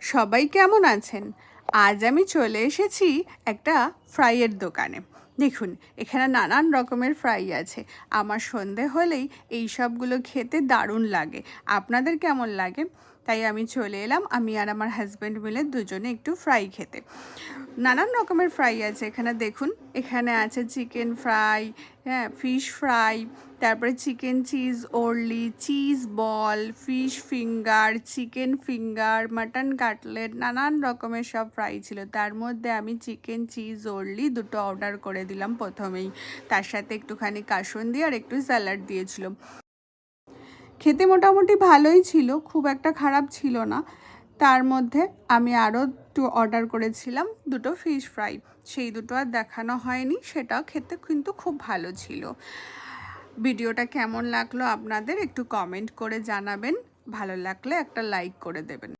সবাই কেমন আছেন? আজ আমি চলে এসেছি একটা ফ্রাইয়ের দোকানে। দেখুন, এখানে নানান রকমের ফ্রাই আছে। আমার সন্ধে হলেই এই সবগুলো খেতে দারুণ লাগে। আপনাদের কেমন লাগে? তাই আমি চলে এলাম, আমি আর আমার হাজব্যান্ড মিলে দুজনে একটু ফ্রাই খেতে। নানান রকমের ফ্রাই আছে এখানে, দেখুন। এখানে আছে চিকেন ফ্রাই হ্যাঁ ফিশ ফ্রাই তারপরে chicken cheese ওরলি cheese ball fish finger chicken finger mutton cutlet নানান রকমের সব ফ্রাই ছিল। তার মধ্যে আমি চিকেন চিজ ওরলি দুটো অর্ডার করে দিলাম প্রথমেই। তার সাথে একটুখানি কাসুন্দি আর একটু স্যালাড দিয়েছিলাম। খেতে মোটামুটি ভালোই ছিল, খুব একটা খারাপ ছিল না। তার মধ্যে আমি আরও একটু অর্ডার করেছিলাম দুটো ফিশ ফ্রাই। সেই দুটো আর দেখানো হয়নি, সেটাও খেতে কিন্তু খুব ভালো ছিল। ভিডিওটা কেমন লাগল আপনাদের একটু কমেন্ট করে জানাবেন, ভালো লাগলে একটা লাইক করে দেবেন।